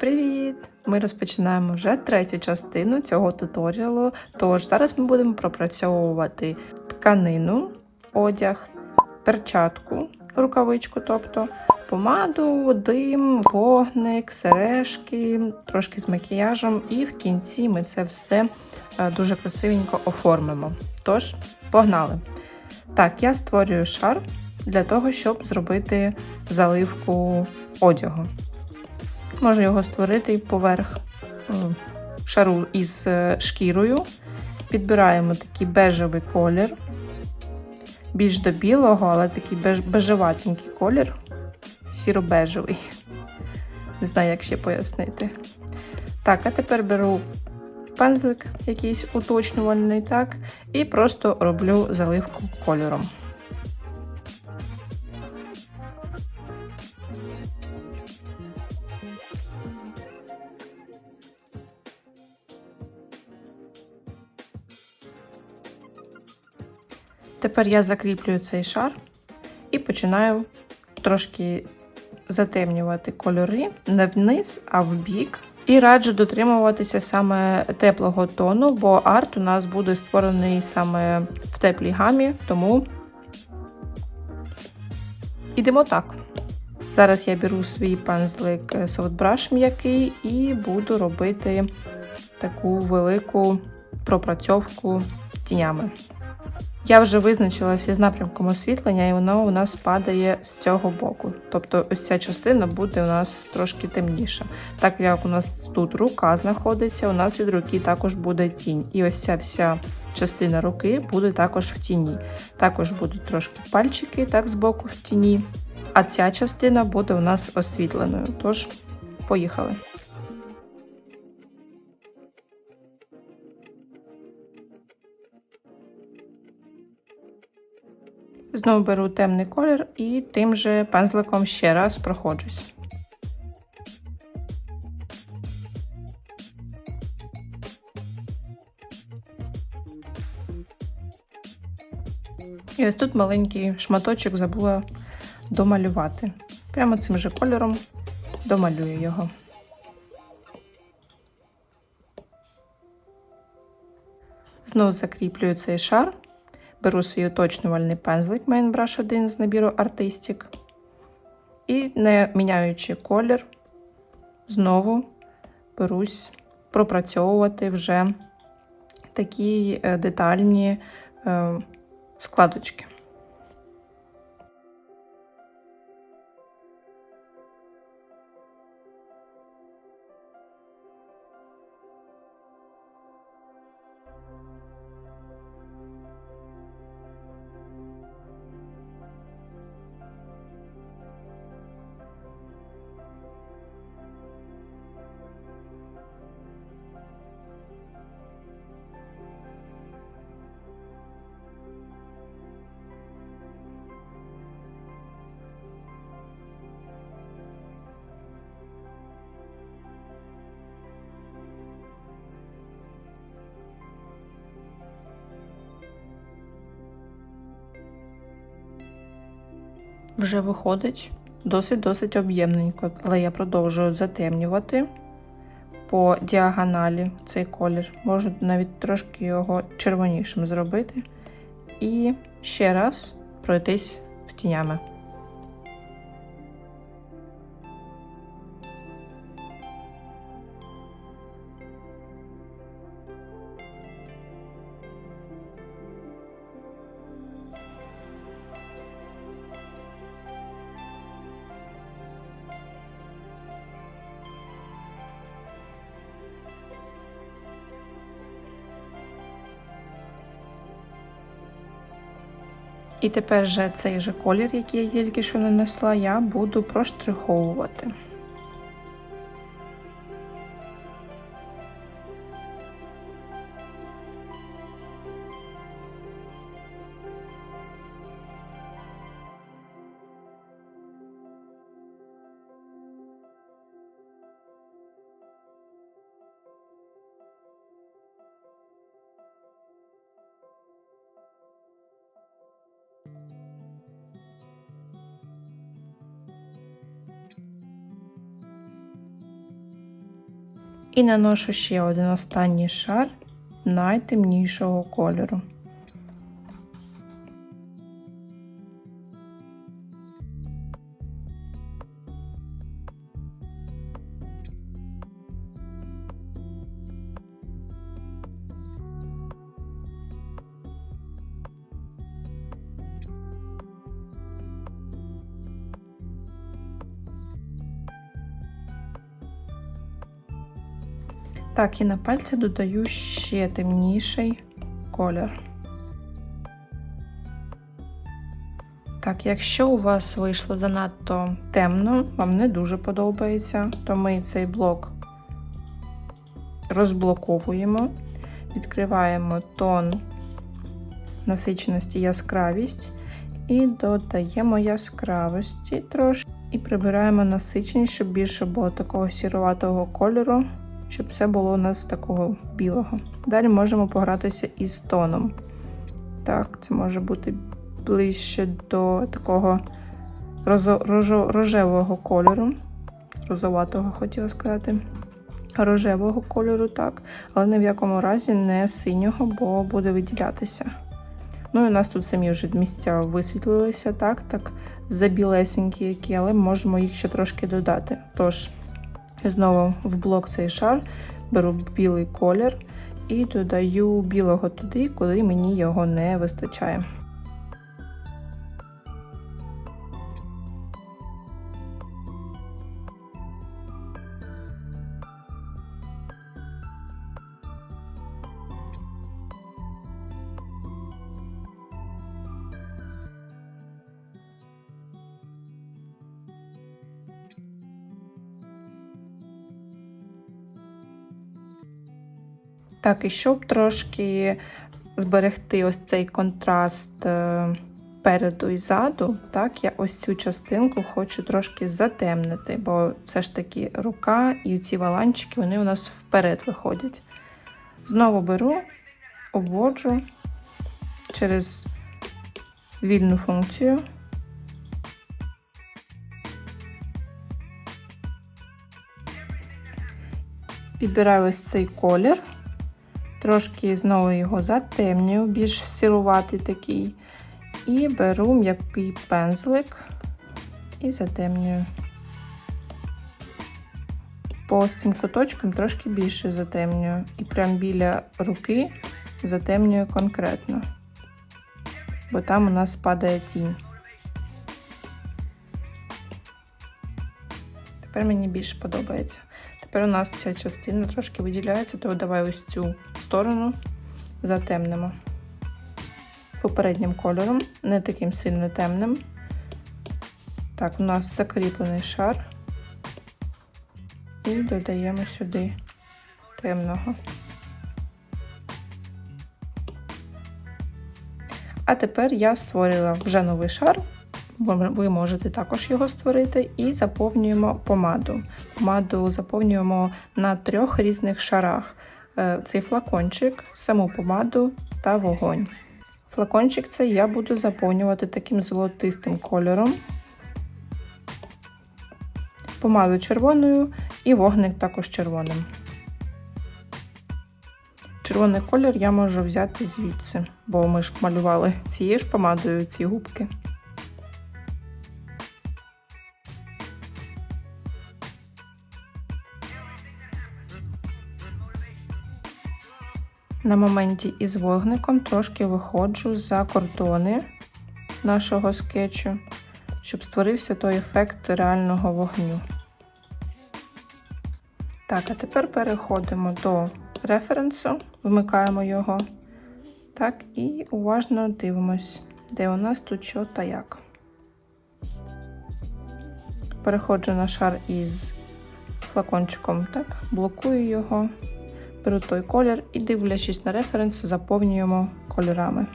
Привіт! Ми розпочинаємо вже третю частину цього туторіалу. Тож зараз ми будемо пропрацьовувати тканину, одяг, перчатку, рукавичку, тобто помаду, дим, вогник, сережки, трошки з макіяжем, і в кінці ми це все е, дуже красивенько оформимо. Тож, погнали! Так, я створюю шар для того, щоб зробити заливку одягу. Можна його створити поверх шару із е, шкірою. Підбираємо такий бежевий колір, більш до білого, але такий бежеватенький колір, сіро-бежевий. Не знаю, як ще пояснити. Так, а тепер беру пензлик якийсь уточнювальний, так, і просто роблю заливку кольором. Тепер я закріплюю цей шар і починаю трошки затемнювати кольори не вниз, а в бік. І раджу дотримуватися саме теплого тону, бо арт у нас буде створений саме в теплій гамі, тому ідемо так. Зараз я беру свій пензлик софтбраш м'який і буду робити таку велику пропрацьовку тінями. Я вже визначилася з напрямком освітлення, і воно у нас падає з цього боку. Тобто ось ця частина буде у нас трошки темніша. Так як у нас тут рука знаходиться, у нас від руки також буде тінь. І ось ця вся частина руки буде також в тіні. Також будуть трошки пальчики так з боку в тіні. А ця частина буде у нас освітленою. Тож, поїхали. Знову беру темний колір і тим же пензликом ще раз проходжусь. І ось тут маленький шматочок забула домалювати. Прямо цим же кольором домалюю його. Знову закріплюю цей шар. Беру свій уточнювальний пензлик Main Brush 1 з набіру Artistic. І, не міняючи колір, знову берусь пропрацьовувати вже такі е, детальні е, складочки. Вже виходить досить-досить об'ємненько, але я продовжую затемнювати по діагоналі цей колір. Можу навіть трошки його червонішим зробити. І ще раз пройтись в тінями. Тепер же цей же колір, який я тільки що нанесла, я буду проштриховувати. І наношу ще один останній шар найтемнішого кольору. Так, і на пальці додаю ще темніший колір. Так, якщо у вас вийшло занадто темно, вам не дуже подобається, то ми цей блок розблоковуємо, відкриваємо тон насиченості яскравість і додаємо яскравості трошки і прибираємо насиченість, щоб більше було такого сіруватого кольору щоб все було у нас такого білого. Далі можемо погратися із тоном. Так, це може бути ближче до такого рожевого кольору. Розоватого хотіла сказати. Рожевого кольору, так, але ні в якому разі не синього, бо буде виділятися. Ну і у нас тут самі вже місця висвітлилися, так, так, забілесенькі які, але можемо їх ще трошки додати. Тож, Знову в блок цей шар беру білий колір і додаю білого туди, куди мені його не вистачає. Так, і щоб трошки зберегти ось цей контраст е, переду і ззаду, так, я ось цю частинку хочу трошки затемнити, бо все ж таки рука і ці валанчики вони у нас вперед виходять. Знову беру, обводжу через вільну функцію. Підбираю ось цей колір. Трошки знову його затемнюю, більш сіруватий такий. І беру м'який пензлик і затемнюю. По цим куточкам трошки більше затемнюю. І прямо біля руки затемнюю конкретно, бо там у нас падає тінь. Тепер мені більше подобається. Тепер у нас ця частина трошки виділяється, то давай ось цю сторону затемнимо попереднім кольором, не таким сильно темним. Так, у нас закріплений шар і додаємо сюди темного. А тепер я створила вже новий шар ви можете також його створити, і заповнюємо помаду. Помаду заповнюємо на трьох різних шарах: цей флакончик, саму помаду та вогонь. Флакончик цей я буду заповнювати таким золотистим кольором, помаду червоною і вогник також червоним. Червоний колір я можу взяти звідси, бо ми ж малювали цією ж помадою ці губки. На моменті із вогником трошки виходжу за кордони нашого скетчу, щоб створився той ефект реального вогню. Так, а тепер переходимо до референсу, вмикаємо його. Так, і уважно дивимось, де у нас тут що та як. Переходжу на шар із флакончиком, так, блокую його беру той колір і, дивлячись на референс, заповнюємо кольорами.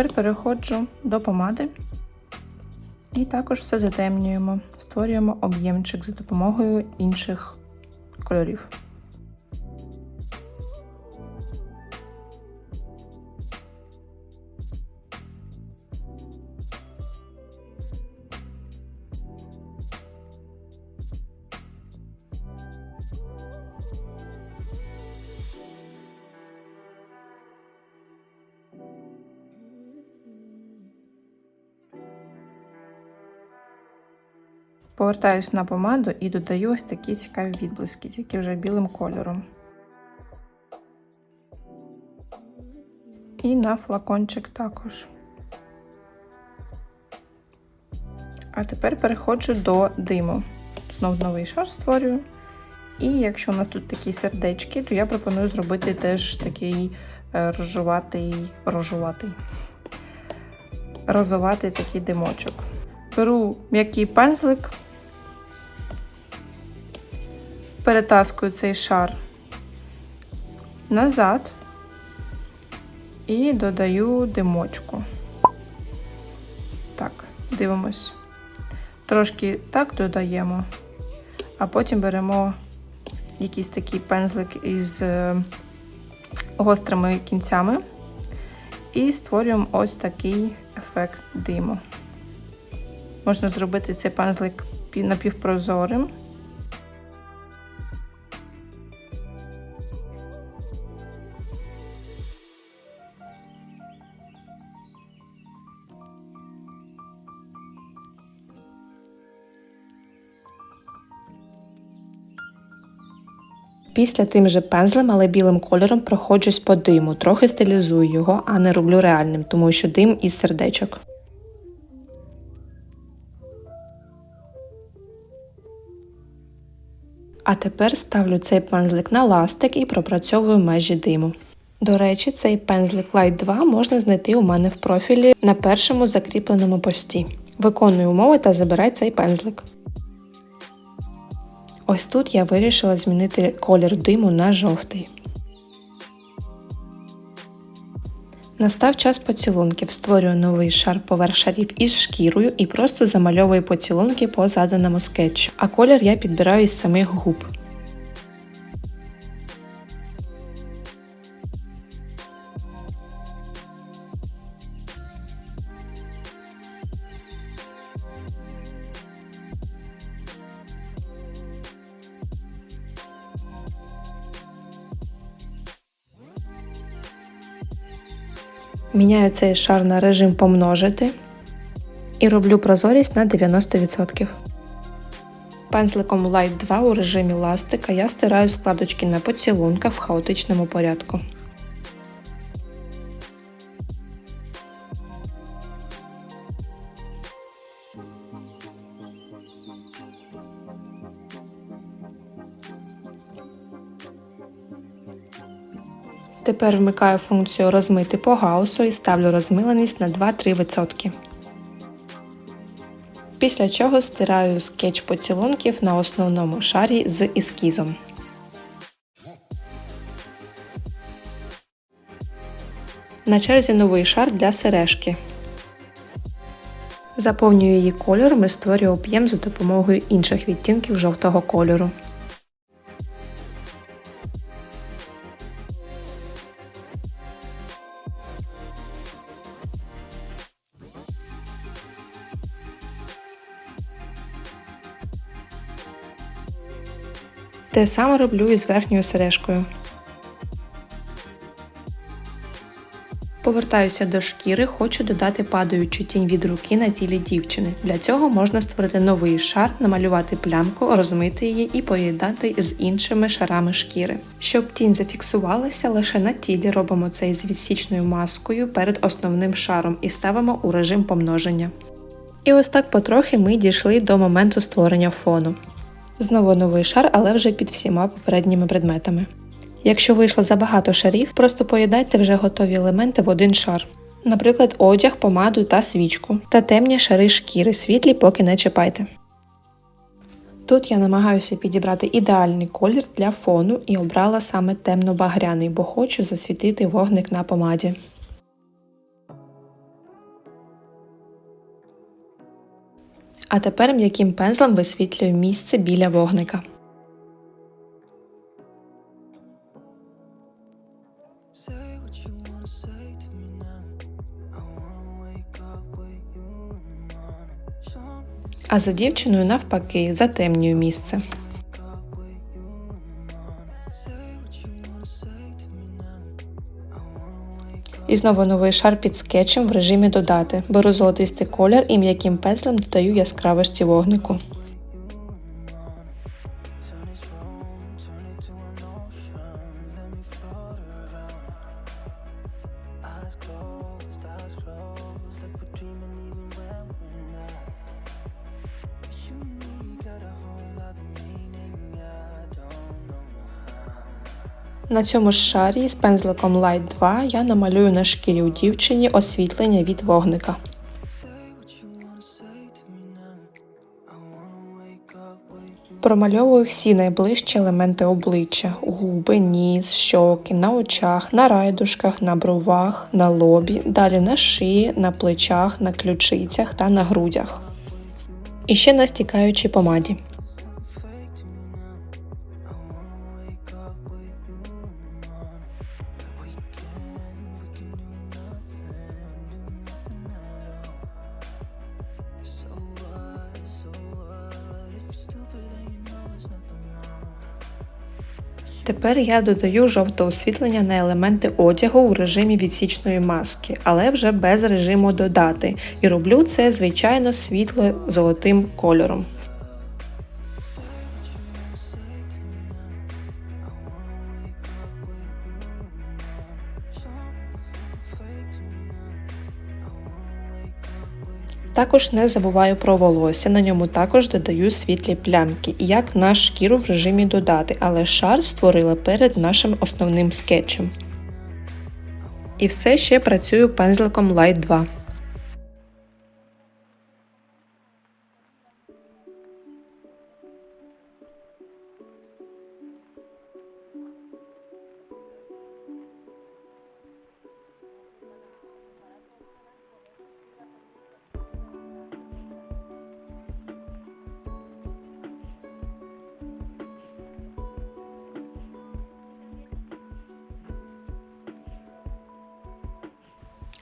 Тепер переходжу до помади І також все затемнюємо, створюємо об'ємчик за допомогою інших кольорів. Повертаюсь на помаду і додаю ось такі цікаві відблиски, тільки вже білим кольором. І на флакончик також. А тепер переходжу до диму. Знов новий шар створюю. І якщо у нас тут такі сердечки, то я пропоную зробити теж такий е, рожуватий, рожуватий, розоватий такий димочок. Беру м'який пензлик, перетаскую цей шар назад і додаю димочку. Так, дивимось. Трошки так додаємо, а потім беремо якийсь такий пензлик із е, гострими кінцями і створюємо ось такий ефект диму. Можна зробити цей пензлик напівпрозорим. Після тим же пензлем, але білим кольором проходжусь по диму, трохи стилізую його, а не роблю реальним, тому що дим із сердечок. А тепер ставлю цей пензлик на ластик і пропрацьовую межі диму. До речі, цей пензлик Light 2 можна знайти у мене в профілі на першому закріпленому пості. Виконую умови та забирай цей пензлик. Ось тут я вирішила змінити колір диму на жовтий. Настав час поцілунків. Створюю новий шар поверх шарів із шкірою і просто замальовую поцілунки по заданому скетчу. А колір я підбираю із самих губ. Міняю цей шар на режим помножити і роблю прозорість на 90%. Пензликом Light 2 у режимі ластика я стираю складочки на поцілунках в хаотичному порядку. Тепер вмикаю функцію розмити по гаусу і ставлю розмиленість на 2-3%. Після чого стираю скетч поцілунків на основному шарі з ескізом. На черзі новий шар для сережки. Заповнюю її кольором і створюю об'єм за допомогою інших відтінків жовтого кольору. Те саме роблю і з верхньою сережкою. Повертаюся до шкіри, хочу додати падаючу тінь від руки на тілі дівчини. Для цього можна створити новий шар, намалювати плямку, розмити її і поєднати з іншими шарами шкіри. Щоб тінь зафіксувалася, лише на тілі робимо це з відсічною маскою перед основним шаром і ставимо у режим помноження. І ось так потрохи ми дійшли до моменту створення фону. Знову новий шар, але вже під всіма попередніми предметами. Якщо вийшло забагато шарів, просто поєднайте вже готові елементи в один шар. Наприклад, одяг, помаду та свічку. Та темні шари шкіри, світлі поки не чіпайте. Тут я намагаюся підібрати ідеальний колір для фону і обрала саме темно-багряний, бо хочу засвітити вогник на помаді. А тепер м'яким пензлем висвітлюю місце біля вогника. А за дівчиною навпаки затемнюю місце. І знову новий шар під скетчем в режимі додати. Беру золотистий колір і м'яким пензлем додаю яскравості вогнику. На цьому ж шарі з пензликом Light 2 я намалюю на шкірі у дівчині освітлення від вогника. Промальовую всі найближчі елементи обличчя: губи, ніс, щоки, на очах, на райдушках, на бровах, на лобі, далі на шиї, на плечах, на ключицях та на грудях. І ще на стікаючій помаді. Тепер я додаю жовте освітлення на елементи одягу у режимі відсічної маски, але вже без режиму додати. І роблю це звичайно світло золотим кольором. Також не забуваю про волосся, на ньому також додаю світлі плямки, і як на шкіру в режимі додати, але шар створила перед нашим основним скетчем. І все ще працюю пензликом Light 2.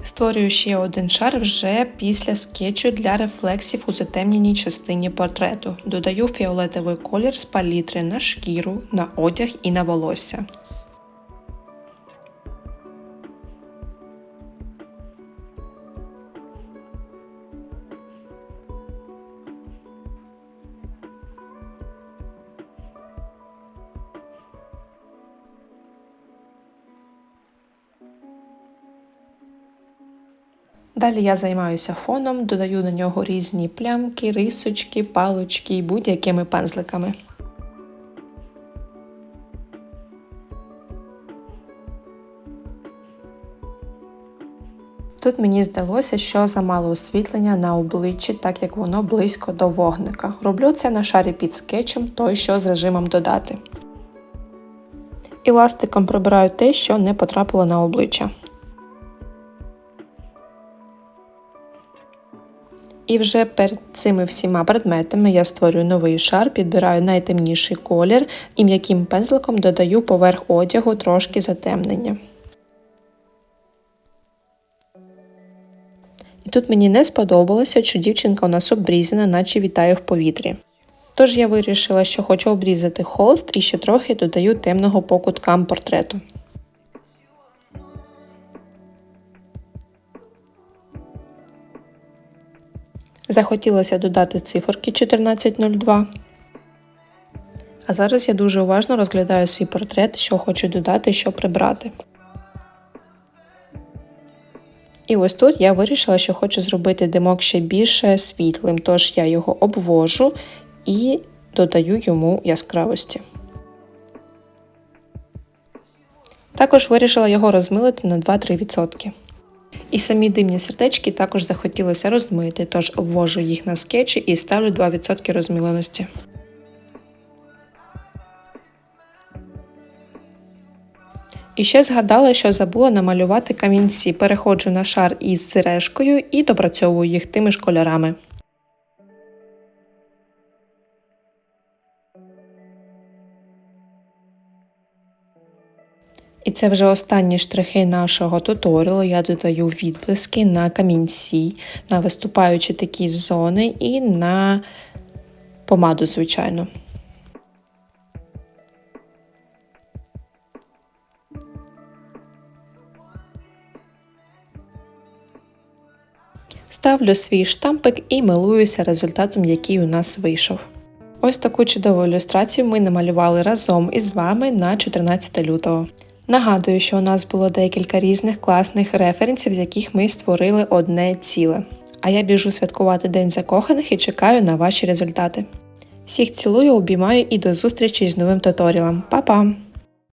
Створюю ще один шар вже після скетчу для рефлексів у затемненій частині портрету. Додаю фіолетовий колір з палітри на шкіру, на одяг і на волосся. Далі я займаюся фоном, додаю на нього різні плямки, рисочки, палочки і будь-якими пензликами. Тут мені здалося, що замало освітлення на обличчі, так як воно близько до вогника. Роблю це на шарі під скетчем, той що з режимом додати. І ластиком прибираю те, що не потрапило на обличчя. І вже перед цими всіма предметами я створюю новий шар, підбираю найтемніший колір і м'яким пензликом додаю поверх одягу трошки затемнення. І тут мені не сподобалося, що дівчинка у нас обрізана, наче вітає в повітрі. Тож я вирішила, що хочу обрізати холст і ще трохи додаю темного по куткам портрету. Захотілося додати циферки 1402. А зараз я дуже уважно розглядаю свій портрет, що хочу додати, що прибрати. І ось тут я вирішила, що хочу зробити димок ще більше світлим, тож я його обвожу і додаю йому яскравості. Також вирішила його розмилити на 2-3%. І самі димні сердечки також захотілося розмити, тож обвожу їх на скетчі і ставлю 2% розміленості. І ще згадала, що забула намалювати камінці. Переходжу на шар із сережкою і допрацьовую їх тими ж кольорами. І це вже останні штрихи нашого туторіалу. Я додаю відблиски на камінці, на виступаючі такі зони і на помаду, звичайно. Ставлю свій штампик і милуюся результатом, який у нас вийшов. Ось таку чудову ілюстрацію ми намалювали разом із вами на 14 лютого. Нагадую, що у нас було декілька різних класних референсів, з яких ми створили одне ціле. А я біжу святкувати День закоханих і чекаю на ваші результати. Всіх цілую, обіймаю і до зустрічі з новим туторіалом. Па-па!